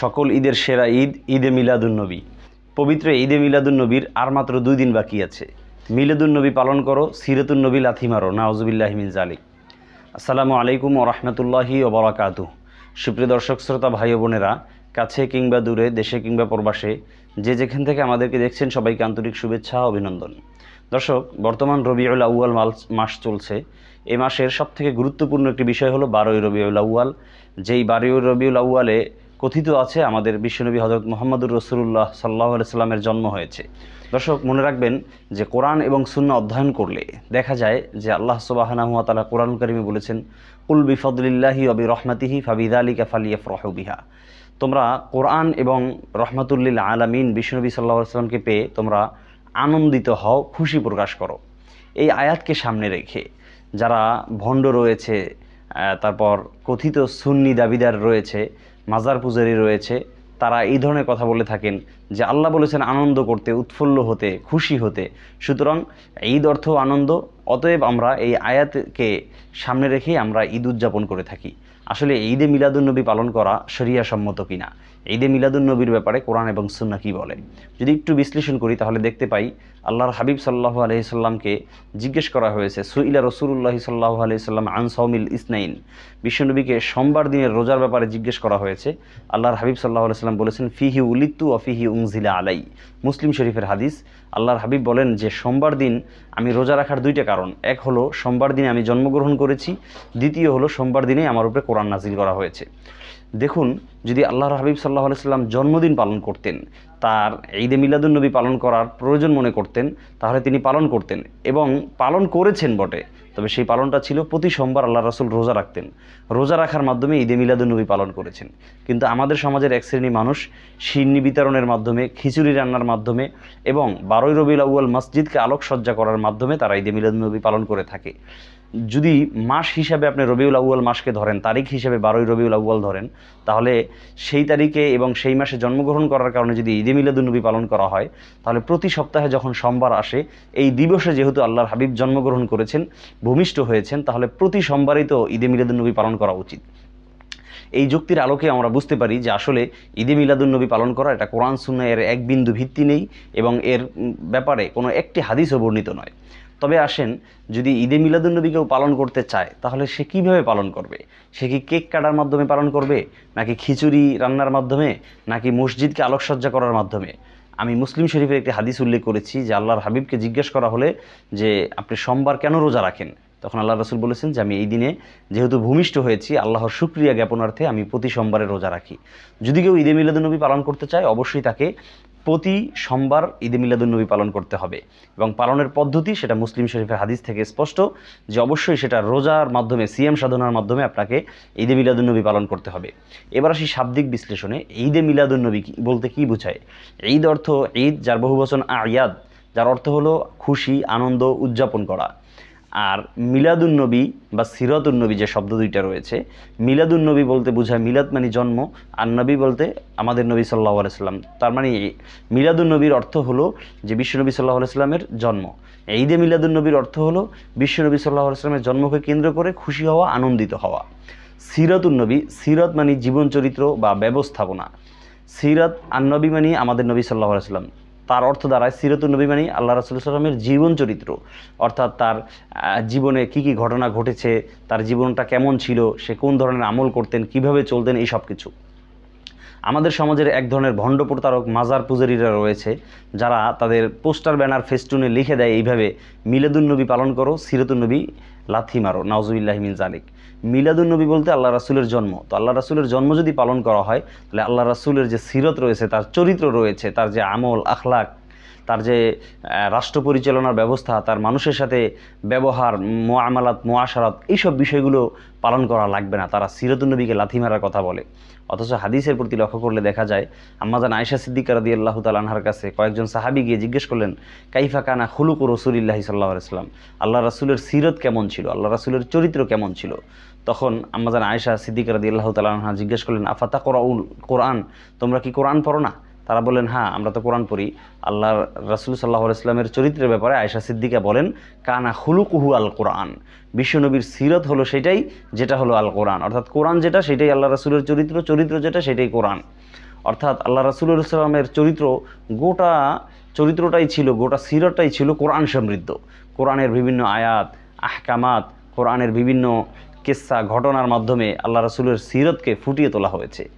সকল ঈদের সেরা ঈদ, ঈদে মিলাদুন্নবী পবিত্র ঈদে মিলাদুন্নবীর আর মাত্র দুই দিন বাকি আছে। মিলাদুন্নবী পালন করো সিরাতুন্নবী লাথি মারো নাওজুবিল্লাহমিন জালিক আসসালামু আলাইকুম ও রহমতুল্লাহি ও বরাকাতু। সুপ্রিয় দর্শক, শ্রোতা, ভাই বোনেরা, কাছে কিংবা দূরে, দেশে কিংবা প্রবাসে, যে যেখান থেকে আমাদেরকে দেখছেন, সবাইকে আন্তরিক শুভেচ্ছা অভিনন্দন। দর্শক, বর্তমান রবিউল আউয়াল মাস চলছে। এ মাসের সবথেকে গুরুত্বপূর্ণ একটি বিষয় হলো বারোই রবিউল আউয়াল। যেই বারোই রবিউল আউয়ালে কথিত আছে, আমাদের বিশ্বনবী হজরত মোহাম্মদুর রসুল্লাহ সাল্লাহ সাল্লামের জন্ম হয়েছে। দর্শক, মনে রাখবেন যে কোরআন এবং শূন্য অধ্যয়ন করলে দেখা যায় যে আল্লাহ সুবাহানাহুয়াতালা কোরআন করিমে বলেছেন উল বিফদুলিল্লাহি অবি রহমাতিহি ফাবিদা আলিকা ফালিয়া ফরহবিহা তোমরা কোরআন এবং রহমাতুল্লিল আলামিন বিষ্ণুনবী সাল্লাহ সাল্লামকে পেয়ে তোমরা আনন্দিত হও, খুশি প্রকাশ করো। এই আয়াতকে সামনে রেখে যারা ভণ্ড রয়েছে তারপর কথিত সুন্নি দাবিদার রয়েছে মাজার পূজারি রয়েছে, তারা এই ধরনের কথা বলে থাকেন যে আল্লাহ বলেছেন আনন্দ করতে, উৎফুল্ল হতে, খুশি হতে। সুতরাং ঈদ অর্থ আনন্দ, অতএব আমরা এই আয়াতকে সামনে রেখেই আমরা ঈদ উদযাপন করে থাকি। আসলে ঈদে মিলাদুন্নবী পালন করা সরিয়াসম্মত কিনা? ঈদে মিলাদুন্নবীর ব্যাপারে কোরআন এবং সুন্না কি বলে? যদি একটু বিশ্লেষণ করি, তাহলে দেখতে পাই আল্লাহর হাবিব সাল্লাহ আলহিসাল্লামকে জিজ্ঞেস করা হয়েছে, সুইলা রসুল্লাহি সাল্লাহ আলহিসাল্লাম আন সৌমিল ইসনাইন। বিশ্বনবীকে সোমবার দিনের রোজার ব্যাপারে জিজ্ঞেস করা হয়েছে। আল্লাহর হাবিব সাল্লাহ আলাইসাল্লাম বলেছেন, ফিহি উলিত্তু ও ফিহি উংজিলা আলাই। মুসলিম শরীফের হাদিস, আল্লাহর হাবিব বলেন যে সোমবার দিন আমি রোজা রাখার দুইটা কারণ। এক হলো, সোমবার দিনে আমি জন্মগ্রহণ করেছি। দ্বিতীয় হলো, সোমবার দিনে আমার উপরে কোরআন নাজিল করা হয়েছে। দেখুন, যদি আল্লাহর হাবিব সাল্লাহ সাল্লাম জন্মদিন পালন করতেন, তার ঈদে মিলাদুন্নবী পালন করার প্রয়োজন মনে করতেন, তাহলে তিনি পালন করতেন এবং পালন করেছেন বটে। তবে সেই পালনটা ছিল প্রতি সোমবার আল্লাহ রাসুল রোজা রাখতেন। রোজা রাখার মাধ্যমে ঈদে মিলাদুন্নবী পালন করেছেন। কিন্তু আমাদের সমাজের এক শ্রেণি মানুষ সিন্নি বিতরণের মাধ্যমে, খিচুড়ি রান্নার মাধ্যমে এবং বারোই রবিউল আউয়াল মসজিদকে আলোকসজ্জা করার মাধ্যমে তারা ঈদে মিলাদুন্নবী পালন করে থাকে। যদি মাস হিসাবে আপনি রবিউল আউয়াল মাসকে ধরেন, তারিখ হিসাবে বারোই রবিউল আউয়াল ধরেন, তাহলে সেই তারিখে এবং সেই মাসে জন্মগ্রহণ করার কারণে যদি ঈদে মিলাদুন্নবী পালন করা হয়, তাহলে প্রতি সপ্তাহে যখন সোমবার আসে, এই দিবসে যেহেতু আল্লাহর হাবিব জন্মগ্রহণ করেছেন, ভূমিষ্ঠ হয়েছেন, তাহলে প্রতি সোমবারই তো ঈদে মিলাদুন্নবী পালন করা উচিত। এই যুক্তির আলোকে আমরা বুঝতে পারি যে আসলে ঈদে মিলাদুন্নবী পালন করা এটা কোরআন সুন্না এর এক বিন্দু ভিত্তি নেই এবং এর ব্যাপারে কোনো একটি হাদিসও বর্ণিত নয়। তবে আসেন, যদি ঈদে মিলাদুন্নবী কেউ পালন করতে চায়, তাহলে সে কীভাবে পালন করবে? সে কি কেক কাটার মাধ্যমে পালন করবে? নাকি খিচুড়ি রান্নার মাধ্যমে? নাকি মসজিদকে আলোকসজ্জা করার মাধ্যমে? আমি মুসলিম শরীফের একটি হাদিস উল্লেখ করেছি, যে আল্লাহর হাবিবকে জিজ্ঞেস করা হলে যে, আপনি সোমবার কেন রোজা রাখেন? তখন আল্লাহ রসুল বলেছেন যে, আমি এই দিনে যেহেতু ভূমিষ্ঠ হয়েছি, আল্লাহর শুক্রিয়া জ্ঞাপনার্থে আমি প্রতি সোমবারে রোজা রাখি। যদি কেউ ঈদে মিলাদুন্নবী পালন করতে চায়, অবশ্যই তাকে প্রতি সোমবার ঈদে মিলাদুন্নবী পালন করতে হবে এবং পালনের পদ্ধতি সেটা মুসলিম শরীফের হাদিস থেকে স্পষ্ট যে অবশ্যই সেটা রোজার মাধ্যমে সিএম সাধনার মাধ্যমে আপনাকে ঈদে মিলাদুন্নবী পালন করতে হবে। এবার আসি শাব্দিক বিশ্লেষণে ঈদে মিলাদুন্নবী কি- বলতে কি বোঝায়? ঈদ অর্থ ঈদ যার বহু বচন আয়াদ, যার অর্থ হলো খুশি, আনন্দ, উদযাপন করা। আর মিলাদুন্নবী বা সিরাতুন্নবী যে শব্দ দুইটা রয়েছে মিলাদুন্নবী বলতে বোঝায় মিলাদ মানে জন্ম, আর নবী বলতে আমাদের নবী সাল্লাহ আলাইসাল্লাম তার মানে মিলাদুন্নবীর অর্থ হলো যে বিশ্বনবী সাল্লাহ আলাইস্লামের জন্ম। ঈদে মিলাদুন্নবীর অর্থ হলো বিশ্বনবী সাল্লাহ আলাইস্লামের জন্মকে কেন্দ্র করে খুশি হওয়া, আনন্দিত হওয়া। সিরাতুন্নবী সিরাত মানে জীবন চরিত্র বা ব্যবস্থাপনা। সিরাত আন্নবী মানে আমাদের নবী সাল্লাহ আলাইস্লাম তার অর্থ দাঁড়ায় সিরতুল নবী মানে আল্লাহ রাসুল সাল্লামের জীবন চরিত্র। অর্থাৎ তার জীবনে কি কি ঘটনা ঘটেছে, তার জীবনটা কেমন ছিল, সে কোন ধরনের আমল করতেন, কীভাবে চলতেন, এই সব কিছু আমাদের সমাজের এক ধরনের ভণ্ড প্রতারক মাজার পূজারীরা রয়েছে, যারা তাদের পোস্টার, ব্যানার, ফেস্টুনে লিখে দেয় এইভাবে মিলাদুন্নবী পালন করো সিরাতুন্নবী লাথি মারো নাওজুবিল্লাহ মিন জালিক মিলাদুন্নবী বলতে আল্লাহ রাসুলের জন্ম। তো আল্লাহ রাসুলের জন্ম যদি পালন করা হয়, তাহলে আল্লাহ রাসুলের যে সিরত রয়েছে, তার চরিত্র রয়েছে, তার যে আমল, আখলাক, তার যে রাষ্ট্র পরিচালনার ব্যবস্থা, তার মানুষের সাথে ব্যবহার মোয়ামালাত মোয়াশারাত এইসব বিষয়গুলো পালন করা লাগবে না। তারা সিরতুন্নবীকে লাথি মারার কথা বলে। অথচ হাদিসের প্রতি লক্ষ্য করলে দেখা যায় আম্মাজান আয়সা সিদ্দিকার রাদি আল্লাহ তালানহার কাছে কয়েকজন সাহাবি গিয়ে জিজ্ঞেস করলেন, কাইফা কানা খুলুক রসুলিল্লাহি সাল্লাহ ইসলাম আল্লাহ রাসুলের সিরত কেমন ছিল? আল্লাহ রাসুলের চরিত্র কেমন ছিল? তখন আম্মাজান আয়সা সিদ্দিকা রাদি আল্লাহ তালানহা জিজ্ঞেস করলেন আফাতা কোরআন কোরআন? তোমরা কি কোরআন পড়ো না? তারা বলেন হ্যাঁ আমরা তো কোরআন পড়ি। আল্লাহ রাসুল সাল্লাহ ইসলামের চরিত্রের ব্যাপারে আয়সা সিদ্দিকা বলেন, কানা হুলুকুহু আল কোরআন। বিশ্বনবীর সিরত হলো সেটাই, যেটা হলো আল কোরআন। অর্থাৎ কোরআন যেটা, সেটাই আল্লাহ রাসুলের চরিত্র চরিত্র যেটা, সেটাই কোরআন। অর্থাৎ আল্লাহ রাসুল্লাহ ইসলামের চরিত্র গোটা চরিত্রটাই ছিল, গোটা সিরতটাই ছিল কোরআন সমৃদ্ধ। কোরআনের বিভিন্ন আয়াত, আহকামাত, কোরআনের বিভিন্ন কেসা, ঘটনার মাধ্যমে আল্লাহ রাসুলের সিরতকে ফুটিয়ে তোলা হয়েছে।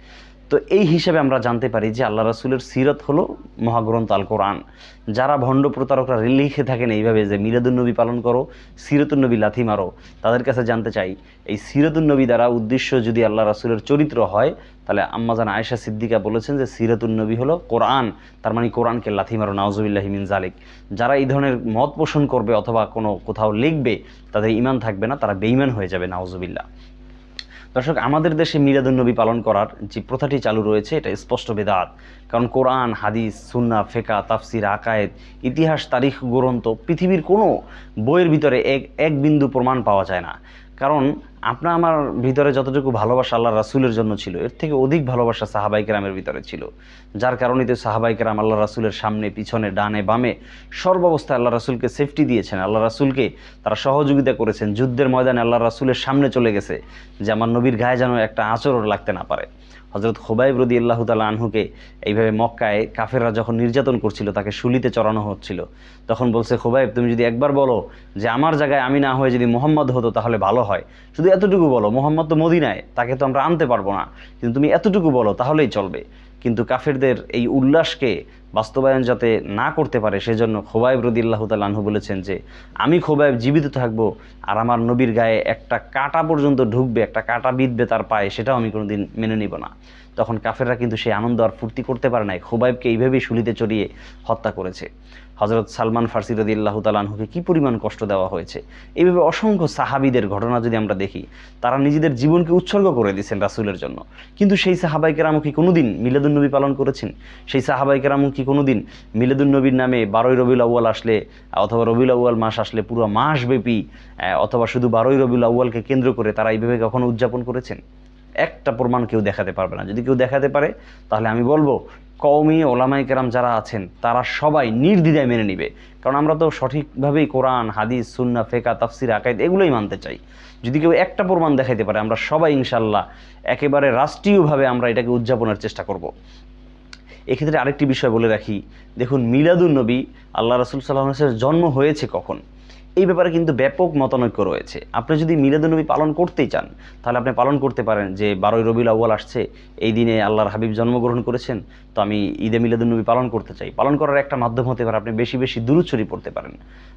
তো এই হিসাবে আমরা জানতে পারি যে আল্লাহ রাসুলের সিরত হলো মহাগ্রন্থ আল কোরআন যারা ভণ্ড প্রতারকরা লিখে থাকেন এইভাবে যে মিরাদুন্নবী পালন করো সিরতুন্নবী লাথি মারো, তাদের কাছে জানতে চাই, এই সিরতুন্নবী দ্বারা উদ্দেশ্য যদি আল্লাহ রাসুলের চরিত্র হয়, তাহলে আম্মাজান আয়েশা সিদ্দিকা বলেছেন যে সিরাতুন্নবী হলো কোরআন, তার মানে কোরআনকে লাথি মারো নাওজুবিল্লাহ জালিক যারা এই ধরনের মত পোষণ করবে অথবা কোনো কোথাও লিখবে, তাদের ইমান থাকবে না, তারা বেইমান হয়ে যাবে নাওজুবিল্লাহ দর্শক, আমাদের দেশে মিলাদুন্নবী পালন করার যে প্রথাটি চালু রয়েছে, এটা স্পষ্ট বেদাত। কারণ কোরআন, হাদিস সুন্না ফেকা তাফসির, আকায়েদ, ইতিহাস, তারিখ, গ্রন্থ, পৃথিবীর কোনো বইয়ের ভিতরে এক এক বিন্দু প্রমাণ পাওয়া যায় না। কারণ আপনার আমার ভিতরে যতটুকু ভালোবাসা আল্লাহ রাসুলের জন্য ছিল, এর থেকে অধিক ভালোবাসা সাহাবাই কেরামের ভিতরে ছিল। যার কারণে তো সাহাবাই কেরাম আল্লাহ রাসুলের সামনে, পিছনে, ডানে, বামে সর্বাবস্থায় আল্লাহ রাসুলকে সেফটি দিয়েছেন। আল্লাহ রাসুলকে তারা সহযোগিতা করেছেন। যুদ্ধের ময়দানে আল্লাহ রাসুলের সামনে চলে গেছে, যে আমার নবীর গায়ে যেন একটা আচরণ লাগতে না পারে। হজরত খোবাইব রদি আল্লাহ তাল আনহুকে এইভাবে মক্কায় কাফেররা যখন নির্যাতন করছিল, তাকে শুলিতে চড়ানো হচ্ছিল। তখন বলছে, খোবাইব, তুমি যদি একবার বলো যে আমার জায়গায় আমি না হয়ে যদি মোহাম্মদ হতো, তাহলে ভালো হয়। শুধু এতটুকু বলো, মোহাম্মদ তো মদিনায়, তাকে তো আমরা আনতে পারব না। কিন্তু তুমি এতটুকু বলো, তাহলেই চলবে। কিন্তু কাফেরদের এই উল্লাসকে বাস্তবায়ন যাতে না করতে পারে, সেজন্য খোবাইব রদিল্লাহ তালাহু বলেছেন যে, আমি খোবাইব জীবিত থাকব আর আমার নবীর গায়ে একটা কাটা পর্যন্ত ঢুকবে, একটা কাটা বিঁধবে তার পায়ে, সেটাও আমি কোনোদিন মেনে নিব না। তখন কাফেররা কিন্তু সেই আনন্দ আর ফুর্তি করতে পারে নাই। খোবাইবকে এইভাবেই শুলিতে চড়িয়ে হত্যা করেছে। হজরত সালমান ফার্সি রদি আল্লাহ তালাহুকে কী পরিমাণ কষ্ট দেওয়া হয়েছে? এইভাবে অসংখ্য সাহাবিদের ঘটনা যদি আমরা দেখি, তারা নিজেদের জীবনকে উৎসর্গ করে দিয়েছেন রাসুলের জন্য। কিন্তু সেই সাহাবাই কেরামু কি কোনোদিন মিলাদুন্নবী পালন করেছেন? সেই সাহাবাই কেরামু কি কোনোদিন মিলাদুন্নবীর নামে বারোই রবিউল আউ্য়াল আসলে, অথবা রবিউল আউ্য়াল মাস আসলে পুরো মাসব্যাপী, অথবা শুধু বারোই রবিউল আউ্য়ালকে কেন্দ্র করে তারা এইভাবে কখনো উদযাপন করেছেন? একটা প্রমাণ কেউ দেখাতে পারবে না। যদি কেউ দেখাতে পারে, তাহলে আমি বলব, কওমি ওলামাই কেরাম যারা আছেন, তারা সবাই নির্দ্বিধায় মেনে নিবে। কারণ আমরা তো সঠিকভাবেই কোরআন, হাদিস সুন্না ফেকা তাফসির, আকাইদ এগুলোই মানতে চাই। যদি কেউ একটা প্রমাণ দেখাইতে পারে, আমরা সবাই ইনশাল্লাহ একেবারে রাষ্ট্রীয়ভাবে আমরা এটাকে উদযাপনের চেষ্টা করব। এক্ষেত্রে আরেকটি বিষয় বলে রাখি। দেখুন মিলাদুল নবী, আল্লাহ রসুল সাল্লামের জন্ম হয়েছে কখন? এই ব্যাপারে কিন্তু ব্যাপক মতানৈক্য রয়েছে। আপনি যদি মিলাদুন্নবী পালন করতেই চান, তাহলে আপনি পালন করতে পারেন যে বারোই রবিউল আউ্য়াল আসছে, এই দিনে আল্লাহর হাবিব জন্মগ্রহণ করেছেন, তো আমি ঈদে মিলাদুন্নবী পালন করতে চাই। পালন করার একটা মাধ্যম হতে পারে, আপনি বেশি বেশি দুরুচ্ছরি পড়তে পারেন।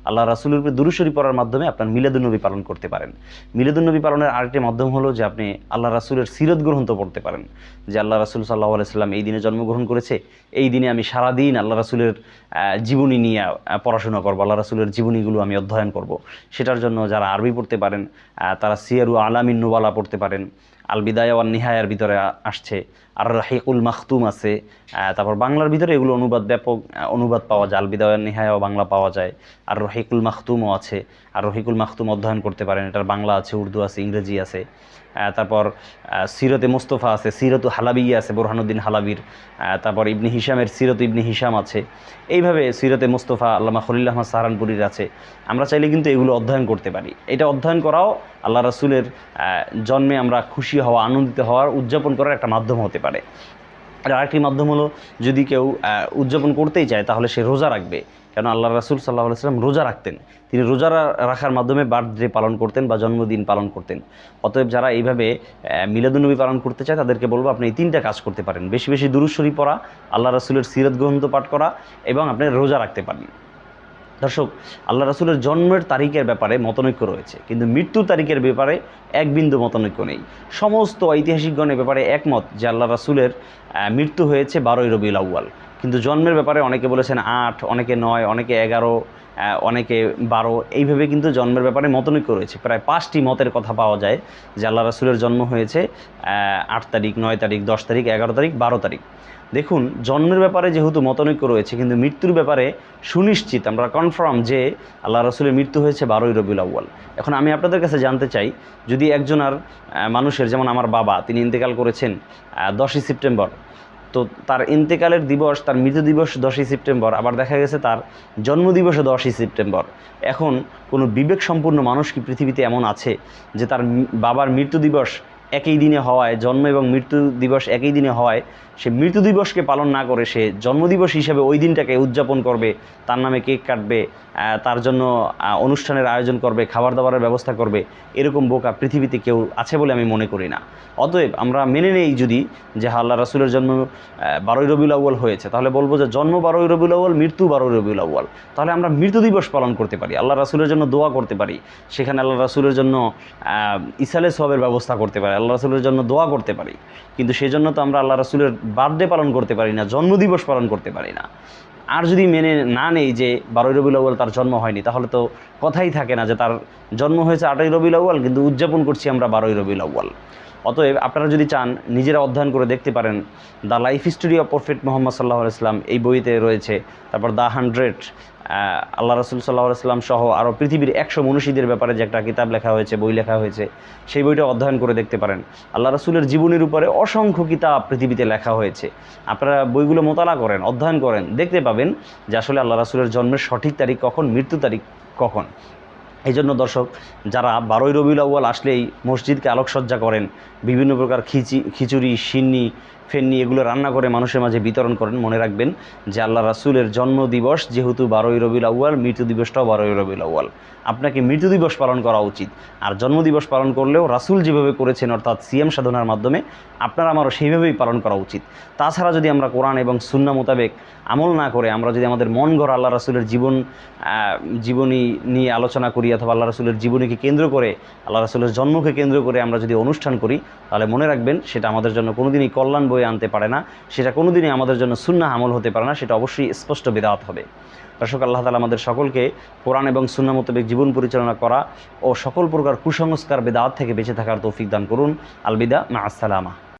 আল্লাহ রাসুলের উপরে দুরুচ্ছরি পড়ার মাধ্যমে আপনার মিলাদুন্নবী পালন করতে পারেন। মিলাদুন্নবী পালনের আরেকটি মাধ্যম হলো যে আপনি আল্লাহ রাসুলের সিরত তো পড়তে পারেন। যে আল্লাহ রাসুল সাল্লাহ আলাইসাল্লাম এই দিনে জন্মগ্রহণ করেছে, এই দিনে আমি সারাদিন আল্লাহ রাসুলের জীবনী নিয়ে পড়াশোনা করব আল্লাহ রাসুলের জীবনীগুলো আমি অধ্যয়ন করব। সেটার জন্য যারা আরবি পড়তে পারেন তারা সিয়ারু আলামিন নুবালা পড়তে পারেন। আল বিদায় ওয়ান নিহায়ার ভিতরে আসছে। আর রাহিকুল মাখতুম আছে। তারপর বাংলার ভিতরে এগুলো অনুবাদ ব্যাপক অনুবাদ পাওয়া যায়। আল বিদায় ওয়ান নিহায়াও বাংলা পাওয়া যায়। আর রহিকুল মাখতুমও আছে। আর রহিকুল মাখতুম অধ্যয়ন করতে পারেন। এটার বাংলা আছে, উর্দু আছে, ইংরেজি আছে। তারপর সিরতে মোস্তফা আছে, সিরত হালাবি আছে, বোরহানুদ্দিন হালাবির। তারপর ইবনি হিসামের সিরত ইবনি হিসাম আছে। এইভাবে সিরতে মোস্তফা, আল্লামা খলিল আহমদ সাহারানপুরীর আছে। আমরা চাইলে কিন্তু এগুলো অধ্যয়ন করতে পারি। এটা অধ্যয়ন করাও আল্লাহ রাসুলের জন্মে আমরা খুশি হওয়া, আনন্দিত হওয়ার, উদযাপন করার একটা মাধ্যম হতে পারে। আর আরেকটি মাধ্যম হলো যদি কেউ উদযাপন করতেই চায় তাহলে সে রোজা রাখবে। কেন আল্লাহ রাসুল সাল্লাহ সাল্লাম রোজা রাখতেন। তিনি রোজা রাখার মাধ্যমে বার্থডে পালন করতেন বা জন্মদিন পালন করতেন। অতএব যারা এইভাবে আহ, মিলাদুন্নবী পালন করতে চায় তাদেরকে বলব আপনি এই তিনটা কাজ করতে পারেন। বেশি বেশি দুরুশ্বরী পড়া আল্লাহ রাসুলের সিরত গ্রন্থ পাঠ করা এবং আপনি রোজা রাখতে পারেন। দর্শক, আল্লাহ রাসুলের জন্মের তারিখের ব্যাপারে মতনৈক্য রয়েছে, কিন্তু মৃত্যুর তারিখের ব্যাপারে এক বিন্দু মতনৈক্য নেই। সমস্ত ঐতিহাসিকগণের ব্যাপারে একমত যে আল্লাহ রাসুলের মৃত্যু হয়েছে বারোই রবিউল আউ্য়াল। কিন্তু জন্মের ব্যাপারে অনেকে বলেছেন আট, অনেকে নয়, অনেকে এগারো অনেকে বারো, এইভাবে কিন্তু জন্মের ব্যাপারে মতনৈক্য রয়েছে। প্রায় পাঁচটি মতের কথা পাওয়া যায় যে আল্লাহ রাসুলের জন্ম হয়েছে আট তারিখ, নয় তারিখ, দশ তারিখ, এগারো তারিখ, বারো তারিখ। দেখুন, জন্মের ব্যাপারে যেহেতু মতনৈক্য রয়েছে, কিন্তু মৃত্যুর ব্যাপারে সুনিশ্চিত, আমরা কনফার্ম যে আল্লাহ রসুলের মৃত্যু হয়েছে বারোই রবিউল আউ্য়াল। এখন আমি আপনাদের কাছে জানতে চাই, যদি একজন আর মানুষের, যেমন আমার বাবা, তিনি ইন্তেকাল করেছেন দশই সেপ্টেম্বর, তো তার ইন্তেকালের দিবস, তার মৃত্যু দিবস দশই সেপ্টেম্বর, আবার দেখা গেছে তার জন্মদিবসও দশই সেপ্টেম্বর। এখন কোনো বিবেক মানুষ কি পৃথিবীতে এমন আছে যে তার বাবার মৃত্যু দিবস একই দিনে হওয়ায়, জন্ম এবং মৃত্যু দিবস একই দিনে হওয়ায়, সে মৃত্যু দিবসকে পালন না করে সে জন্মদিবস হিসেবে ওই দিনটাকে উদযাপন করবে, তার নামে কেক কাটবে তার জন্য অনুষ্ঠানের আয়োজন করবে খাবার দাবারের ব্যবস্থা করবে এরকম বোকা পৃথিবীতে কেউ আছে বলে আমি মনে করি না। অতএব আমরা মেনে নেই যদি যে হ্যাঁ, আল্লাহ রাসুলের জন্ম বারোই রবিউল আউ্য়াল হয়েছে তাহলে বলব যে জন্ম বারোই রবিউল আউ্য়াল মৃত্যু বারোই রবিউল আউ্য়াল। তাহলে আমরা মৃত্যু দিবস পালন করতে পারি আল্লাহ রাসুলের জন্য দোয়া করতে পারি সেখানে আল্লাহ রাসুলের জন্য ইসালে সবের ব্যবস্থা করতে পারি আল্লাহ রাসুলের জন্য দোয়া করতে পারি। কিন্তু সেই জন্য তো আমরা আল্লাহ রাসুলের বার্থডে পালন করতে পারি না জন্মদিবস পালন করতে পারি না। আর যদি মেনে না নেই যে বারোই রবি আউ্য়াল তার জন্ম হয়নি, তাহলে তো কথাই থাকে না যে তার জন্ম হয়েছে আটই রবি আউ্য়াল, কিন্তু উদযাপন করছি আমরা বারোই রবি আউ্য়াল। অতএব আপনারা যদি চান নিজেরা অধ্যয়ন করে দেখতে পারেন, the life history of prophet Mohammad সাল্লাহ ইসলাম এই বইতে রয়েছে। তারপর দ্য হান্ড্রেড আল্লাহ রসুল সাল্লাহ ইসলাম সহ আরও পৃথিবীর একশো মনীষীদের ব্যাপারে যে একটা কিতাব লেখা হয়েছে, বই লেখা হয়েছে, সেই বইটা অধ্যয়ন করে দেখতে পারেন। আল্লাহ রসুলের জীবনের উপরে অসংখ্য কিতাব পৃথিবীতে লেখা হয়েছে। আপনারা বইগুলো মোতালা করেন, অধ্যয়ন করেন, দেখতে পাবেন যে আসলে আল্লাহ রসুলের জন্মের সঠিক তারিখ কখন মৃত্যু তারিখ কখন। এই জন্য দর্শক, যারা বারোই রবিউল আউ্য়াল আসলেই মসজিদকে আলোকসজ্জা করেন, বিভিন্ন প্রকার খিচি, খিচুড়ি, সিন্নি ফেন্নি এগুলো রান্না করে মানুষের মাঝে বিতরণ করেন, মনে রাখবেন যে আল্লাহ রাসুলের জন্মদিবস যেহেতু বারোই রবিউল আউ্য়াল, মৃত্যু দিবসটাও বারোই রবিউল আউ্য়াল। আপনাকে মৃত্যু দিবস পালন করা উচিত। আর জন্মদিবস পালন করলেও রাসুল যেভাবে করেছেন, অর্থাৎ সিএম সাধনার মাধ্যমে, আপনার আমারও সেইভাবেই পালন করা উচিত। তাছাড়া যদি আমরা কোরআন এবং সুন্না মোতাবেক আমল না করে, আমরা যদি আমাদের মন ঘর আল্লাহ রাসুলের জীবন জীবনী নিয়ে আলোচনা করি অথবা আল্লাহ রাসুলের জীবনীকে কেন্দ্র করে, আল্লাহ রাসুলের জন্মকে কেন্দ্র করে আমরা যদি অনুষ্ঠান করি, তাহলে মনে রাখবেন সেটা আমাদের জন্য কোনোদিনই কল্যাণ বয়ে আনতে পারে না, সেটা কোনোদিনই আমাদের জন্য সুন্না আমল হতে পারে না, সেটা অবশ্যই স্পষ্ট বেদাত হবে। দর্শক, আল্লাহ তালা আমাদের সকলকে কোরআন এবং সুন্না মোতাবেক জীবন পরিচালনা করা ও সকল প্রকার কুসংস্কার বেদাত থেকে বেঁচে থাকার তৌফিক দান করুন। আলবিদা মা আসসালামা